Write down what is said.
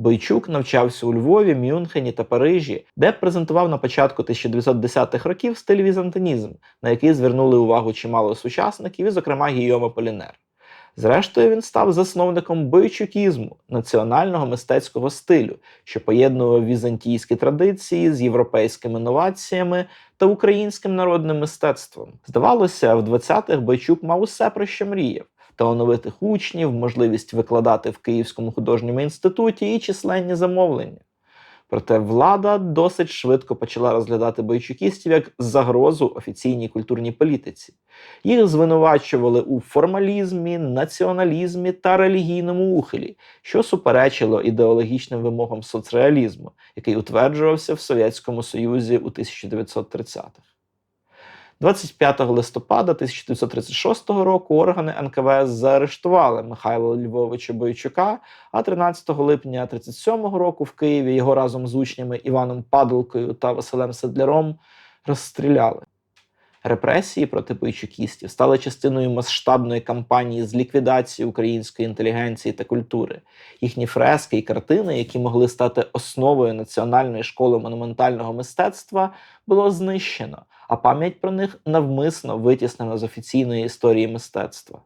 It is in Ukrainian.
Бойчук навчався у Львові, Мюнхені та Парижі, де презентував на початку 1910-х років стиль візантинізм, на який звернули увагу чимало сучасників, і, зокрема, Гійома Полінер. Зрештою, він став засновником бойчукізму, національного мистецького стилю, що поєднував візантійські традиції з європейськими новаціями та українським народним мистецтвом. Здавалося, в 20-х Бойчук мав усе про що мріяв. Талановитих учнів, можливість викладати в Київському художньому інституті і численні замовлення. Проте влада досить швидко почала розглядати бойчукістів як загрозу офіційній культурній політиці. Їх звинувачували у формалізмі, націоналізмі та релігійному ухилі, що суперечило ідеологічним вимогам соцреалізму, який утверджувався в Совєтському Союзі у 1930-х. 25 листопада 1936 року органи НКВС заарештували Михайла Львовича Бойчука, а 13 липня 1937 року в Києві його разом з учнями Іваном Падалкою та Василем Седляром розстріляли. Репресії проти бойчукістів стали частиною масштабної кампанії з ліквідації української інтелігенції та культури. Їхні фрески і картини, які могли стати основою національної школи монументального мистецтва, було знищено, а пам'ять про них навмисно витіснена з офіційної історії мистецтва.